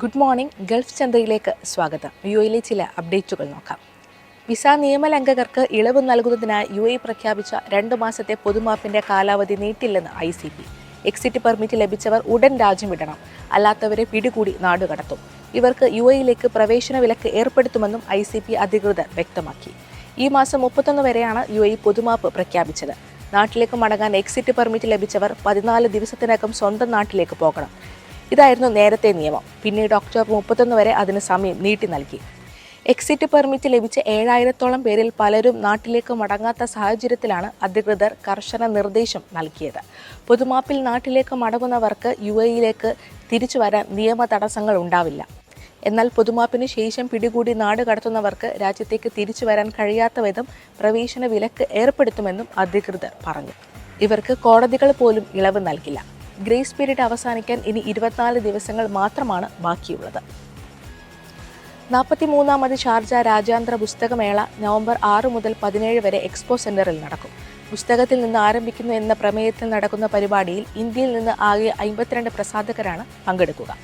Good morning Gulf ചന്തയിലേക്ക് സ്വാഗതം. U എയിലെ ചില അപ്ഡേറ്റുകൾ നോക്കാം. വിസ നിയമലംഘകർക്ക് ഇളവ് നൽകുന്നതിനായി യു എ പ്രഖ്യാപിച്ച രണ്ട് മാസത്തെ പൊതുമാപ്പിന്റെ കാലാവധി നീട്ടില്ലെന്ന് I C P. Exit permit ലഭിച്ചവർ ഉടൻ രാജ്യം വിടണം. അല്ലാത്തവരെ പിടികൂടി നാടുകടത്തും ഇവർക്ക് യു എയിലേക്ക് പ്രവേശന വിലക്ക് ഏർപ്പെടുത്തുമെന്നും ഐ സി പി അധികൃതർ വ്യക്തമാക്കി. ഈ മാസം മുപ്പത്തൊന്ന് വരെയാണ് യു എ പൊതുമാപ്പ് പ്രഖ്യാപിച്ചത്. നാട്ടിലേക്ക് മടങ്ങാൻ എക്സിറ്റ് പെർമിറ്റ് ലഭിച്ചവർ പതിനാല് ദിവസത്തിനകം സ്വന്തം നാട്ടിലേക്ക് പോകണം. ഇതായിരുന്നു നേരത്തെ നിയമം. പിന്നീട് ഒക്ടോബർ മുപ്പത്തൊന്ന് വരെ അതിന് സമയം നീട്ടി നൽകി. എക്സിറ്റ് പെർമിറ്റ് ലഭിച്ച ഏഴായിരത്തോളം പേരിൽ പലരും നാട്ടിലേക്ക് മടങ്ങാത്ത സാഹചര്യത്തിലാണ് അധികൃതർ കർശന നിർദ്ദേശം നൽകിയത്. പൊതുമാപ്പിൽ നാട്ടിലേക്ക് മടങ്ങുന്നവർക്ക് യു എയിലേക്ക് തിരിച്ചു വരാൻ നിയമ തടസ്സങ്ങൾ ഉണ്ടാവില്ല. എന്നാൽ പൊതുമാപ്പിന് ശേഷം പിടികൂടി നാട് കടത്തുന്നവർക്ക് രാജ്യത്തേക്ക് തിരിച്ചു വരാൻ കഴിയാത്ത വിധം പ്രവേശന വിലക്ക് ഏർപ്പെടുത്തുമെന്നും അധികൃതർ പറഞ്ഞു. ഇവർക്ക് കോടതികൾ പോലും ഇളവ് നൽകില്ല. ഗ്രേസ് പീരീഡ് അവസാനിക്കാൻ ഇനി ഇരുപത്തിനാല് ദിവസങ്ങൾ മാത്രമാണ് ബാക്കിയുള്ളത്. നാൽപ്പത്തിമൂന്നാമത് ഷാർജ രാജ്യാന്തര പുസ്തകമേള നവംബർ ആറ് മുതൽ പതിനേഴ് വരെ എക്സ്പോ സെന്ററിൽ നടക്കും. പുസ്തകത്തിൽ നിന്ന് ആരംഭിക്കുന്നു എന്ന പ്രമേയത്തിൽ നടക്കുന്ന പരിപാടിയിൽ ഇന്ത്യയിൽ നിന്ന് ആകെ അമ്പത്തിരണ്ട് പ്രസാധകരാണ് പങ്കെടുക്കുക.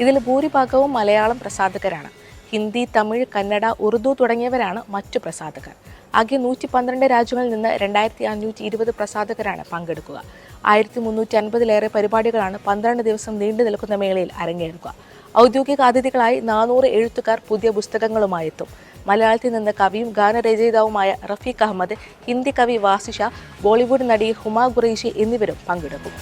ഇതിൽ ഭൂരിഭാഗവും മലയാളം പ്രസാധകരാണ്. ഹിന്ദി തമിഴ് കന്നഡ ഉറുദു തുടങ്ങിയവരാണ് മറ്റു പ്രസാധകർ. ആകെ നൂറ്റി പന്ത്രണ്ട് രാജ്യങ്ങളിൽ നിന്ന് രണ്ടായിരത്തി അഞ്ഞൂറ്റി ഇരുപത് പ്രസാധകരാണ് പങ്കെടുക്കുക. ആയിരത്തി മുന്നൂറ്റി അൻപതിലേറെ പരിപാടികളാണ് പന്ത്രണ്ട് ദിവസം നീണ്ടു നിൽക്കുന്ന മേളയിൽ അരങ്ങേറുക. ഔദ്യോഗിക അതിഥികളായി നാനൂറ് എഴുത്തുകാർ പുതിയ പുസ്തകങ്ങളുമായി എത്തും. മലയാളത്തിൽ നിന്ന് കവിയും ഗാനരചയിതാവുമായ റഫീഖ് അഹമ്മദ് ഹിന്ദി കവി വാസിഷ ബോളിവുഡ് നടി ഹുമാ ഖുറൈഷി എന്നിവരും പങ്കെടുക്കും.